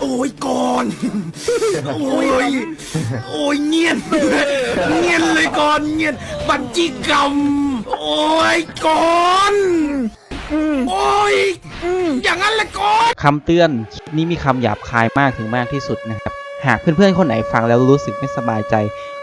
โอ้ยก่อน โอ้ย โอ้ยเงียน เงียนเลยก่อนเงียน บัญชีกรรม โอ้ยก่อนโอ้ยอย่างนั้นแหละก่อนคำเตือนคลิปนี้มีคำหยาบคายมากถึงมากที่สุดนะครับ หากเพื่อนๆคนไหนฟังแล้วรู้สึกไม่สบายใจ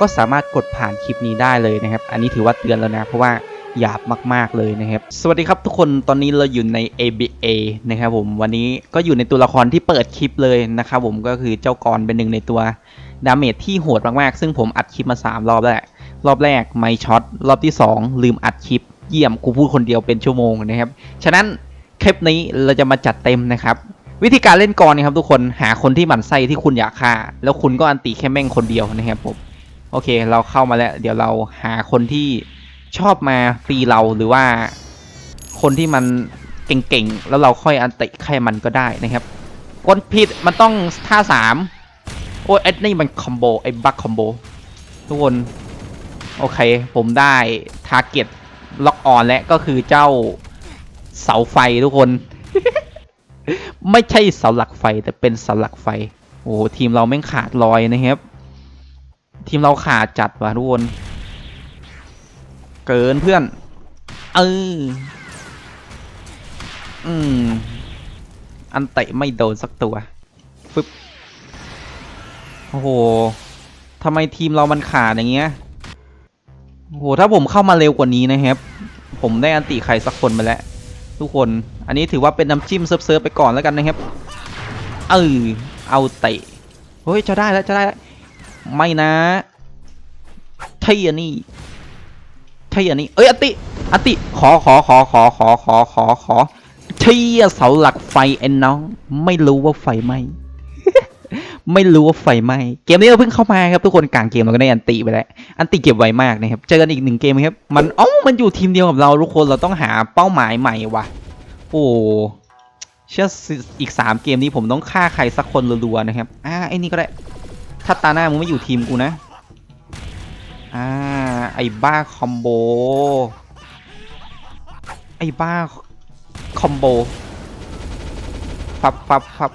ก็สามารถกดผ่านคลิปนี้ได้เลยนะครับ อันนี้ถือว่าเตือนแล้วนะเพราะว่า หยาบมาก ๆ เลยนะครับ สวัสดีครับทุกคนตอนนี้เราอยู่ใน ABA นะครับผมวันนี้ก็อยู่ในตัวละครที่เปิดคลิปเลยนะครับผมก็คือเจ้ากรเป็นหนึ่งในตัวดาเมจที่โหดมาก ๆ ซึ่งผมอัดคลิปมา 3 รอบแล้วแหละรอบแรกไม่ช็อตรอบที่ 2 ลืมอัดคลิป เยี่ยมกูพูดคนเดียวเป็นชั่วโมงนะครับฉะนั้นคลิปนี้เราจะมาจัดเต็มนะครับวิธีการเล่นกรนะครับทุกคนหาคนที่หมั่นไส้ที่คุณอยากฆ่า แล้วคุณก็อันติแค่แม่งคนเดียวนะครับผมโอเค เราเข้ามาแล้ว เดี๋ยวเราหาคนที่ ชอบมาตีเราหรือว่าคนที่มันเก่งๆ แล้วเราค่อยอันติใครมันก็ได้นะครับกดผิดมันต้องท่าสามโอ้ยไอ้นี่มันคอมโบไอ้บัคคอมโบทุกคน โอเค ผมได้ทาร์เก็ตล็อกออนแล้วก็คือเจ้าเสาไฟทุกคน ไม่ใช่เสาหลักไฟแต่เป็นเสาหลักไฟ โอ้ทีมเราแม่งขาดลอยนะครับ ทีมเราขาดจัดว่ะทุกคน เกินเพื่อน เออ อืม อันเตะไม่โดนสักตัว ฟึบ โอ้โหทำไมทีมเรามันขาดอย่างเงี้ย โอ้โห ถ้าผมเข้ามาเร็วกว่านี้นะครับ ผมได้อันติใครสักคนไปแล้ว ทุกคน อันนี้ถือว่าเป็นน้ำจิ้มเซิร์ฟๆไปก่อนแล้วกันนะครับ เออ เอาเตะ เฮ้ย จะได้แล้ว จะได้แล้ว ไม่นะเทียนี่ เทียนี่เอ้ยอันติอันติ ขอขอขอขอขอขอขอขอเทียเสาหลักไฟไอ้น้อง ไม่รู้ว่าไฟไหมไม่รู้ว่าไฟไหมเกมนี้เราเพิ่งเข้ามาครับทุกคนกลางเกมเราก็ได้อันติไปแล้วอันติเก็บไวมากนะครับเจอกันอีกหนึ่งเกมครับมันอ๋อมันอยู่ทีมเดียวกับเราทุกคนเราต้องหาเป้าหมายใหม่ว่ะ โอ้เชื่ออีกสามเกมนี้ผมต้องฆ่าใครสักคนรัวๆนะครับอ่าไอ้นี่ก็ได้ถ้าตาหน้ามึงไม่อยู่ทีมกูนะอ่า ไอ้บ้าคอมโบ ไอ้บ้าคอมโบฟับฟับฟับ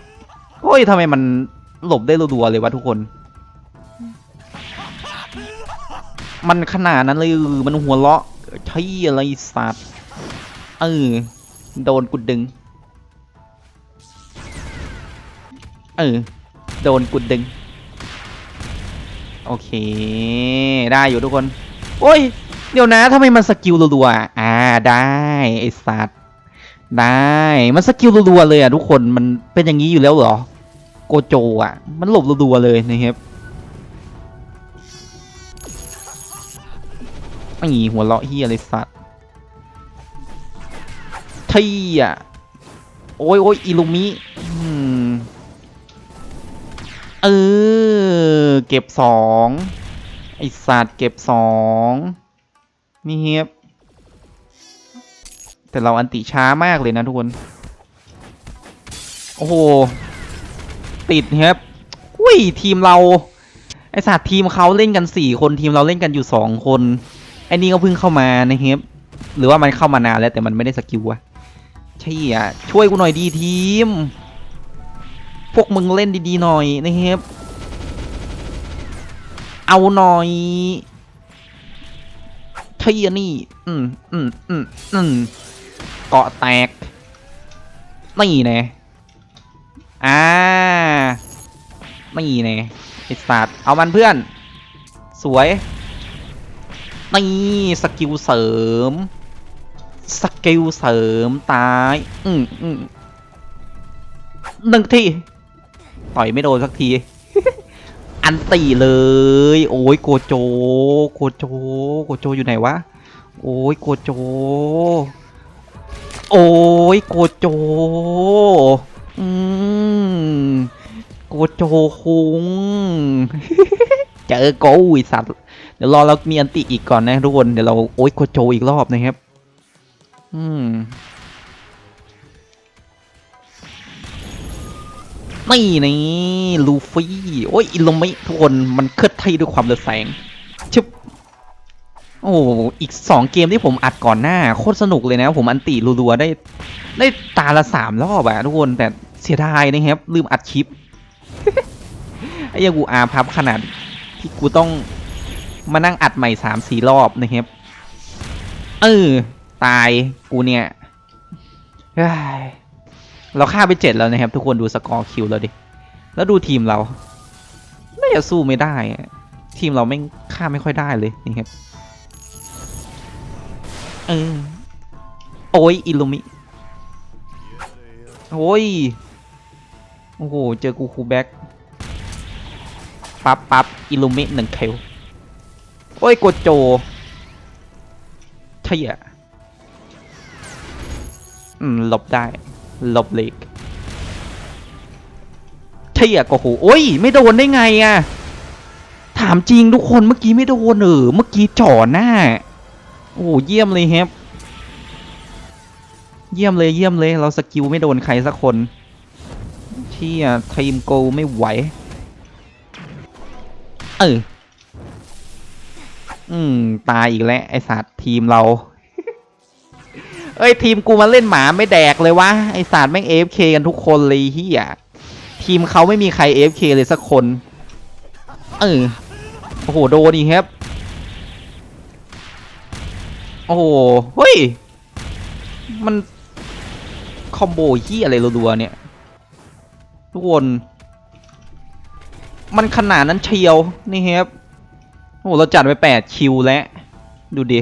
โอ้ยทำไมมันหลบได้รัวๆเลยวะทุกคน มันขนาดนั้นเลยมันหัวเราะใช่อะไรสัตว์เออโดนกุดดึง เออ โดนกุดดึง โอเค ได้อยู่ทุกคน โอ้ย เดี๋ยวนะทำไมมันสกิลรัวๆอะอ่าได้ไอสัตว์ได้ มันสกิลรัวๆเลยอะทุกคนมันเป็นอย่างนี้อยู่แล้วเหรอ โกโจอะ มันหลบรัวๆเลยนะครับไม่มีหัวเราะเฮียเลยสัตว์ที่อะโอ้ยโอ้ยอิลูมิอืมเออ เก็บสอง อสัตว์เก็บสองนี่เฮียบแต่เราอันติช้ามากเลยนะทุกคน โอ้โห ติดครับ อุ้ย ทีมเรา ไอสัตว์ทีมเขาเล่นกันสี่คนทีมเราเล่นกันอยู่สองคน ไอนี่ก็เพิ่งเข้ามานะครับ หรือว่ามันเข้ามานานแล้วแต่มันไม่ได้สกิลวะใช่อะ ช่วยกูหน่อยดีทีม พวกมึงเล่นดีๆหน่อยนะครับ เอาหน่อยเทียนี่ อืมอืมอืมอืมเกาะแตก นี่แน่อ่า นี่แน่ไอสัตว์เอามันเพื่อน สวย นี่สกิลเสริม สกิลเสริมตาย อืมอืมหนึ่งที ต่อยไม่โดนสักที อันตีเลย โอ้ยโกโจ โกโจ โกโจอยู่ไหนวะ โอ้ยโกโจ โอ้ยโกโจ อืมโกโจคุงเจอโกอีสัตว์ เดี๋ยวรอเรามีอันติอีกก่อนนะทุกคน เดี๋ยวเราโอ้ยโกโจอีกรอบนะครับ อืม นี่นี่ลูฟี่ โอ้ยอิลมิทุกคนมันเคลื่อนที่ด้วยความเร็วแสงชึบโอ้อีกสองเกมที่ผมอัดก่อนหน้า โคตรสนุกเลยนะ ผมอันติรัวๆได้ ได้ตาละสามรอบอะทุกคนแต่เสียดายนะครับ ลืมอัดคลิปไอ้ยังกูอาพับขนาดที่กูต้องมานั่งอัดใหม่สามสี่รอบนะครับเออตายกูเนี่ย เราฆ่าไปเจ็ดแล้วนะครับ ทุกคนดูสกอร์คิวเราดิ แล้วดูทีมเราน่าจะสู้ไม่ได้ ทีมเราไม่ฆ่าไม่ค่อยได้เลยนี่ครับเออโอ้ยอิลูมิโอ้ยโอ้โหเจอกูคูแบ็กปั๊บปั๊บอิลูมิหนึ่งเคลโอ้ยโกโจเชี่ยอืมหลบได้ หลบเล็กเชี่ยโกโหโอ้ย ไม่โดนได้ไงอะถามจริงทุกคนเมื่อกี้ไม่โดนเออเมื่อกี้จ่อหน้า โอ้เยี่ยมเลยครับ เยี่ยมเลยเยี่ยมเลย เราสกิลไม่โดนใครสักคนเที่ยทีมโกไม่ไหว เอออืม ตายอีกแล้ว ไอสัตว์ทีมเรา เอ้ยทีมกูมาเล่นหมาไม่แดกเลยวะไอสัตว์แม่ง AFK กันทุกคนเลยเฮียทีมเขาไม่มีใคร AFK เคเลยสักคนเออโอ้โหโดนอีกครับ โอ้โหเฮ้ย มันคอมโบยี่อะไรรัวๆเนี่ย ทุกคน มันขนาดนั้นเชียว นี่ครับ โอ้โห เราจัดไปแปดคิวแล้ว ดูดิ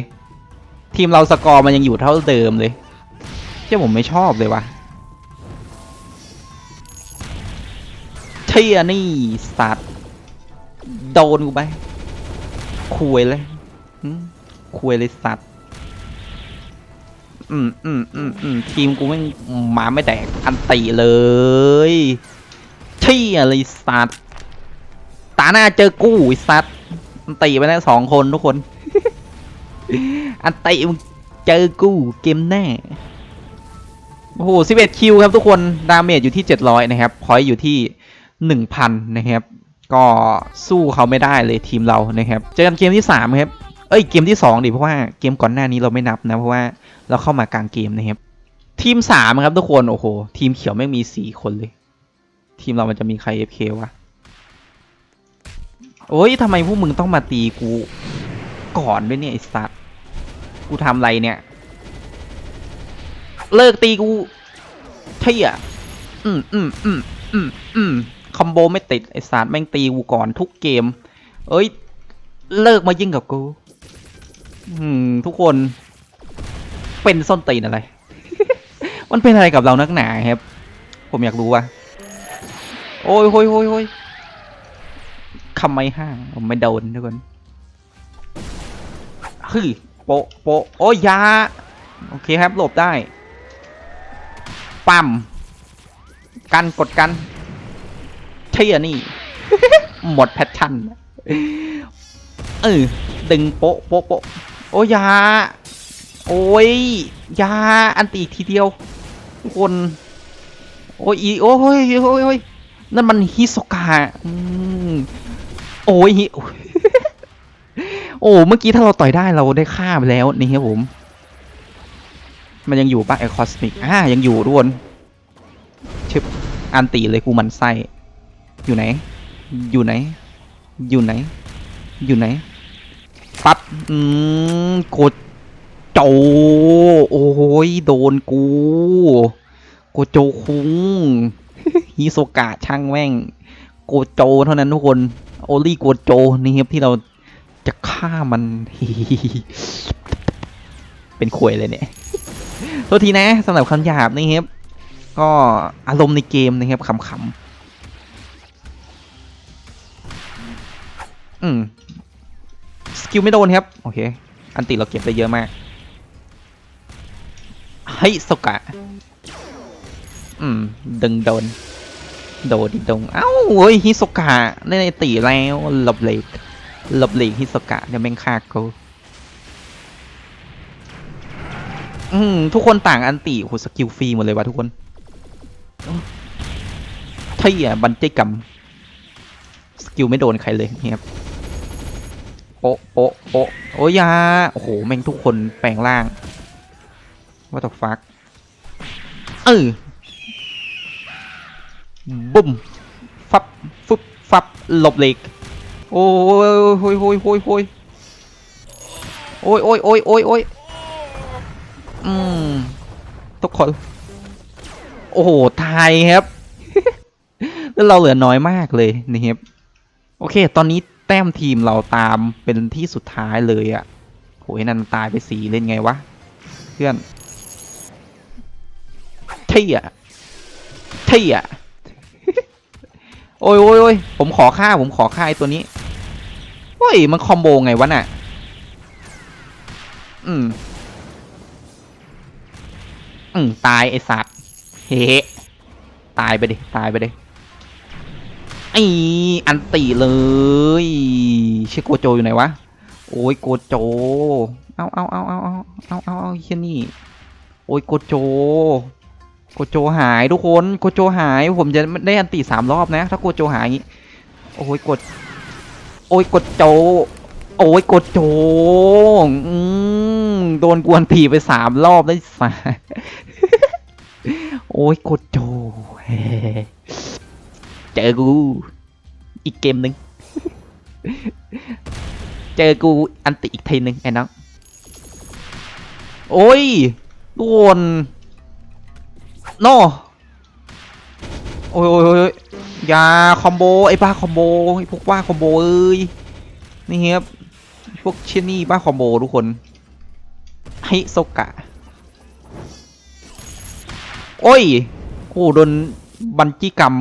ทีมเราสกอร์มันยังอยู่เท่าเดิมเลยเชื่อผมไม่ชอบเลยวะเชียนี่สัตว์โดนกูไปคุยเลยคุยเลยสัตว์อืมอืมอืมอืมทีมกูไม่มาไม่แตกอันติเลยเชี่ยเลยสัตว์ตาหน้าเจอกู้สัตว์อันติไปแล้วสองคนทุกคน อันเติมึงเจอกู้เกมแน่โอ้โห11คิวครับทุกคน ดาเมจอยู่ที่ 700 นะครับ พอยต์อยู่ที่ 1,000 นะครับ ก็สู้เขาไม่ได้เลยทีมเรานะครับ เจอกันเกมที่ 3 ครับ เอ้ย เกมที่ 2 ดิ เพราะว่าเกมก่อนหน้านี้เราไม่นับนะ เพราะว่าเราเข้ามากลางเกมนะครับ ทีม 3 ครับทุกคน โอ้โห ทีมเขียวไม่มี 4 คนเลย ทีมเรามันจะมีใคร FK วะ โอ้ยทำไมพวกมึงต้องมาตีกู ก่อนด้วยเนี่ยไอ้สัตว์ กูทำอะไรเนี่ย เลิกตีกูเที่ยอืมอืมอืมอืมอืมคอมโบไม่ติด ไอ้สัตว์แม่งตีกูก่อนทุกเกม เอ้ย เลิกมายิ่งกับกู อืม ทุกคน เป็นส้นตีนอะไร มันเป็นอะไรกับเรานักหนาครับ ผมอยากรู้ว่าโอ้ยโอ้ยโอ้ยโอ้ยคำไม่ห้างผมไม่โดนทุกคนเฮ้ โปะโปะโอ้ยา โอเคครับ หลบได้ ปั๊ม กันกดกันเที่ยนี่ หมดแพทชั่น เออ ดึงโปะโปะโปะโอ้ยา โอ้ย ยา อันตีทีเดียว ทุกคน โอ้ย โอ้ยโอ้ยโอ้ยนั่นมันฮิโซกะอืมโอ้ย โอ้เมื่อกี้ถ้าเราต่อยได้เราได้ฆ่าไปแล้วนี่ครับผม มันยังอยู่ปะไอคอสมิกอ่ายังอยู่ทุกคนชึบอันตีเลยกูมันไส้อยู่ไหน อยู่ไหน อยู่ไหน อยู่ไหน ปั๊บ อืมกดโจ โอ้ย โดนกูโกโจคุงฮิโซกะช่างแม่ง โกโจเท่านั้นทุกคน โอลี่โกโจนี่ครับที่เรา จะฆ่ามัน เป็นควยเลยเนี่ยโทษทีนะสำหรับคำหยาบนะครับ ก็อารมณ์ในเกมนะครับขำๆอืมสกิลไม่โดนครับ โอเค อันติเราเก็บได้เยอะมาก เฮ้ยสกะ อืม ดึงโดน โดนดิดง เอ้าเฮ้ยฮิสกะได้ในตีแล้วหลบเล็ก หลบเหล็กฮิสกะเดี๋ยวแม่งฆ่ากูอืมทุกคนต่างอันติโหสกิลฟรีหมดเลยวะทุกคนเที่ยบันเจกัมสกิลไม่โดนใครเลยเนี่ยครับโปะโปะโปะโอ้ยยาโอ้โหแม่งทุกคนแปลงร่าง What the fuck เออบุ้มฟับฟุบฟับหลบเหล็ก โอ้ยโอ้ยโอ้ยโอ้ยโอ้ยโอ้ยโอ้ยโอ้ยโอ้ยโอ้ยอืมทุกคน โอ้โหตายครับแล้วเราเหลือน้อยมากเลยนะครับโอเค ตอนนี้แต้มทีมเราตามเป็นที่สุดท้ายเลยอะ่ะโหยนันตายไปสีเล่นไงวะ เพื่อนเที่ยเที่ยโอ้ยโอ้ยโอ้ยผมขอฆ่าผมขอฆ่าไอตัวนี้ เฮ้ย มันคอมโบไงวะน่ะ อืม อืม ตายไอ้สัตว์เฮ้ตายไปดิ ตายไปดิ ไออันติเลยเชโกโจอยู่ไหนวะ โอ้ยโกโจ เอาเอาเอาเอาเอาเอาเอาเอาเฮียนี่ โอ้ยโกโจ โกโจหายทุกคน โกโจหาย ผมจะได้อันติสามรอบนะ ถ้าโกโจหายอย่างงี้ โอ้ยกด โอ้ยกดโจ โอ้ยกดโจอืมโดนกวนตีไปสามรอบได้สาโอ้ยกดโจเฮ้เจอกู อีกเกมหนึ่งเจอกูอันติอีกทีหนึ่งไอ้น้องโอ้ยโดนโนโอ้ยโอ้ย อยอยาคอมโบไอ้บ้าคอมโบไอ้พวกบ้าคอมโบเอ้ยนี่ครับพวกเชยนี่บ้าคอมโบทุกคนฮิโซกะ โอ้ยโอ้โดนบันจี้กรรม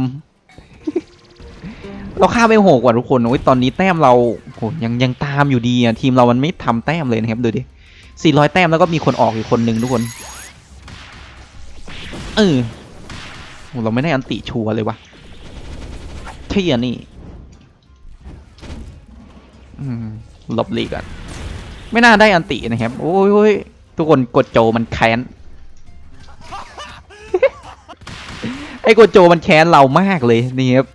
เราฆ่าไปหกว่ะทุกคนโอ้ยตอนนี้แต้มเราโหยังยังตามอยู่ดีอะทีมเรามันไม่ทำแต้มเลยนะครับดูดิสี่ร้อยแต้มแล้วก็มีคนออกอีกคนหนึ่งทุกคนเออเราไม่ได้อันติชัวร์เลยวะ เที่ยนี่หลบหลีกอะไม่น่าได้อันตินะครับ โอ้ยอยทุกคนกดโจมันแค้น ไอ้โกโจมันแค้นเรามากเลยนี่ครับ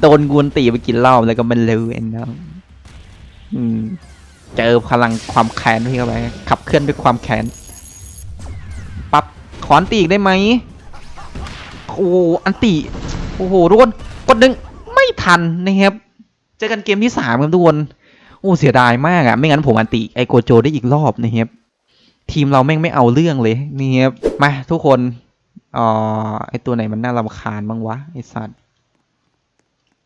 โดนกวนตีไปกินเหล้าแล้วก็มันเร็วเอ็นนะเจอพลังความแค้นที่เข้าไปขับเคลื่อนด้วยความแค้น ปับขอนตีอีกได้ไหมโอ้อันตี โอ้โหทุกคนกดหนึ่งไม่ทันนะครับเจอกันเกมที่สามครับทุกคนโอ้เสียดายมากอะไม่งั้นผมอันติไอโกโจได้อีกรอบนะครับทีมเราแม่งไม่เอาเรื่องเลยนี่ครับมาทุกคนอ่อไอตัวไหนมันน่ารำคาญบ้างวะไอสัตว์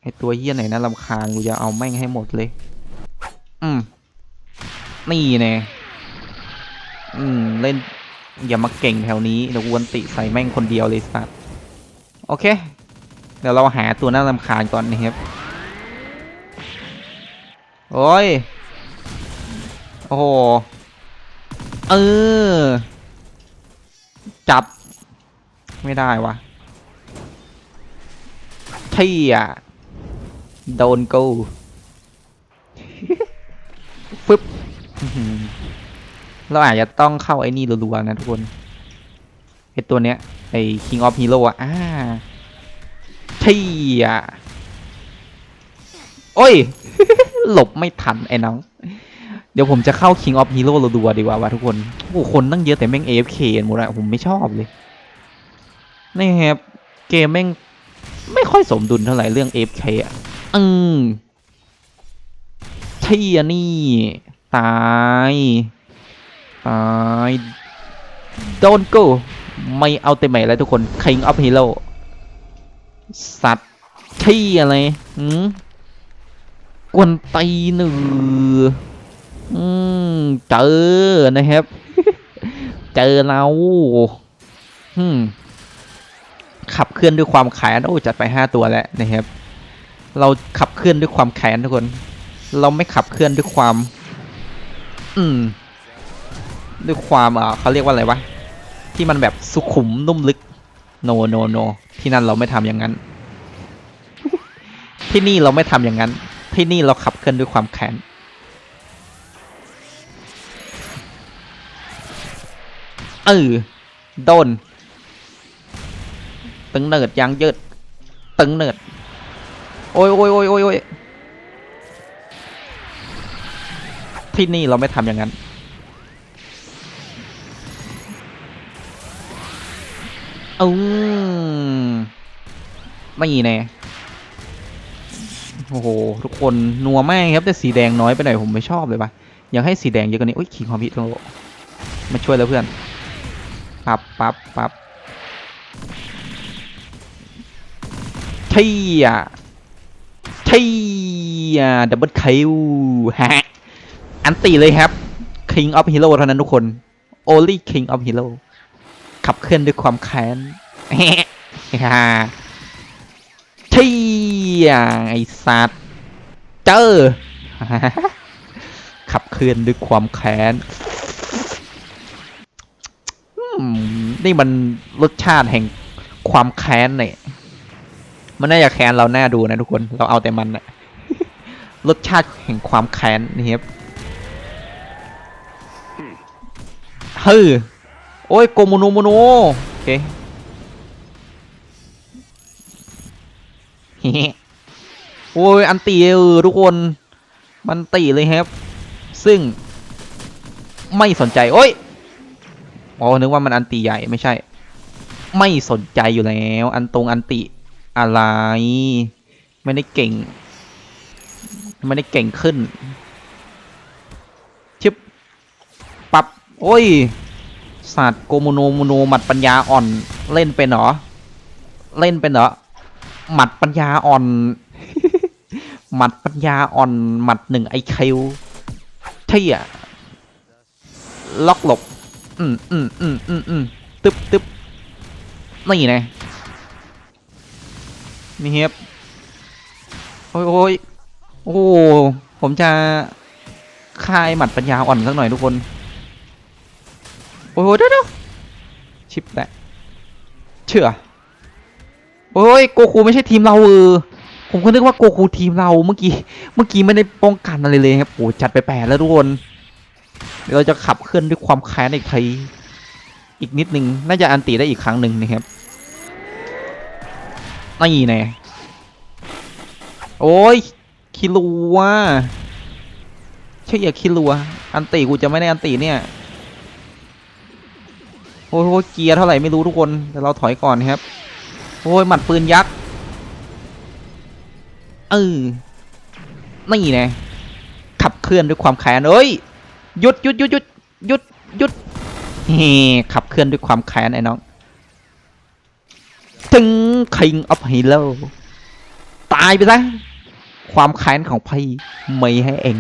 ไอตัวเหี้ยไหนน่ารำคาญกูจะเอาแม่งให้หมดเลย อืมนี่แน่อืมเล่นอย่ามาเก่งแถวนี้เดี๋ยวกวนติใส่แม่งคนเดียวเลยสัตว์โอเค เดี๋ยวเราหาตัวน่ารำคาญก่อนนะครับ โอ้ย โอ้โห เออ จับ ไม่ได้วะเที่อะโดนกูฟึบเราอาจจะต้องเข้าไอ้นี่รัวๆนะทุกคนไอ้ตัวเนี้ยไอ้ King of Hero อะอ่า เที่อะโอ้ย หลบไม่ทันไอ้น้อง เดี๋ยวผมจะเข้า King of Hero รัวๆดีกว่าวะทุกคน โอ้คนตั้งเยอะแต่แม่ง AFK หมดอะผมไม่ชอบเลย นี่ครับ เกมแม่ง ไม่ค่อยสมดุลเท่าไหร่เรื่อง AFK อะ อืมเที่ยนี่ ตาย ตาย โดนกูไม่เอาเต็มใหม่แล้วทุกคน King of Hero สัตว์ที่อะไรหืมกวนตีหนึ่งอืมเจอนะครับ เจอเราอืมขับเคลื่อนด้วยความแค้นโอ้จัดไปห้าตัวแล้วนะครับ เราขับเคลื่อนด้วยความแค้นทุกคน เราไม่ขับเคลื่อนด้วยความ อืม ด้วยความอ่าเขาเรียกว่าอะไรวะที่มันแบบสุขุมนุ่มลึก โนโนโนที่นั่นเราไม่ทำอย่างนั้น ที่นี่เราไม่ทำอย่างนั้น ที่นี่เราขับเคลื่อนด้วยความแค้นเออโดน ตึงเนิดยางยืดตึงเนิดโอ้ยโอ้ยโอ้ยโอ้ยโอ้ยที่นี่เราไม่ทำอย่างนั้น อืมไม่แน่โอ้โห ทุกคนนัวมากครับแต่สีแดงน้อยไปหน่อยผมไม่ชอบเลยว่ะอยากให้สีแดงเยอะกว่านี้อุ้ยขีความพิษโลมาช่วยแล้วเพื่อนปับปับปับเที่ยเที่ยดับเบิลคิวฮะอันตีเลยครับ King of Hero เท่านั้นทุกคน Only King of Hero ขับเคลื่อนด้วยความแค้นฮ่าที่ไอสัตว์เจอขับเคลื่อนด้วยความแค้นนี่มันรสชาติแห่งความแค้นเนี่ยมันน่าจะแค้นเราหน้าดูนะทุกคน เราเอาแต่มันอะรสชาติแห่งความแค้นนี่ครับเฮ้ย โอ้ยโกโมโนโมโนโอเคเฮ้โอ้ยอันตีเออทุกคน มันตีเลยครับ ซึ่ง ไม่สนใจ โอ้ยอ๋อนึกว่ามันอันตีใหญ่ไม่ใช่ ไม่สนใจอยู่แล้ว อันตรงอันติอะไร ไม่ได้เก่ง ไม่ได้เก่งขึ้นชึบปับโอ้ย สตร์โกโมโนโมโนหมัดปัญญาอ่อนเล่นเป็นเหรอ เล่นเป็นเหรอ หมัดปัญญาอ่อน หมัดปัญญาอ่อน หมัดหนึ่งไอคิวเที่ยล็อกหลบ อืมอืมอืมอืมอืมตึ๊บตึ๊บนี่ไงนี่ครับโอ้ยโอ้ยโอ้ผมจะคลายหมัดปัญญาอ่อนสักหน่อยทุกคน โอ้ยเดี๋ยวเดี๋ยวชิปแหละเชื่อโอ้ยโกคูไม่ใช่ทีมเราเออผมก็นึกว่าโกคูทีมเราเมื่อกี้เมื่อกี้ไม่ได้ป้องกันอะไรเลยครับโอ้จัดไปแปดแล้วทุกคนเดี๋ยวเราจะขับเคลื่อนด้วยความแค้นอีกทีอีกนิดนึงน่าจะอันตีได้อีกครั้งหนึ่งนะครับนี่แน่โอ้ยคิรัวใช่อย่าคิรัวอันตีกูจะไม่ได้อันตีเนี่ย โอ้ยเกียร์เท่าไหร่ไม่รู้ทุกคนแต่เราถอยก่อนครับโอ้ยหมัดปืนยักษ์เออนี่ไงขับเคลื่อนด้วยความแค้นเอ้ยหยุดหยุดหยุดหยุดหยุดหยุดเฮ้ขับเคลื่อนด้วยความแค้นไอ้น้องถึง King of Hero ตายไปซะความแค้นของพี่ไม่ให้เอง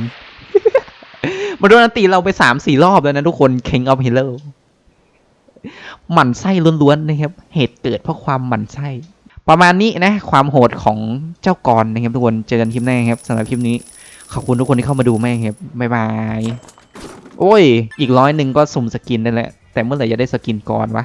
มาโดนอันตีเราไปสามสี่รอบแล้วนะทุกคน King of Hero หมั่นไส้ล้วนๆนะครับ เหตุเกิดเพราะความหมั่นไส้ ประมาณนี้นะ ความโหดของเจ้ากรนะครับทุกคน เจอกันคลิปหน้าครับสำหรับคลิปนี้ ขอบคุณทุกคนที่เข้ามาดูแม่ครับ บ๊ายบาย โอ้ย อีกร้อยหนึ่งก็สุ่มสกินได้แล้ว แต่เมื่อไหร่จะได้สกินก่อนวะ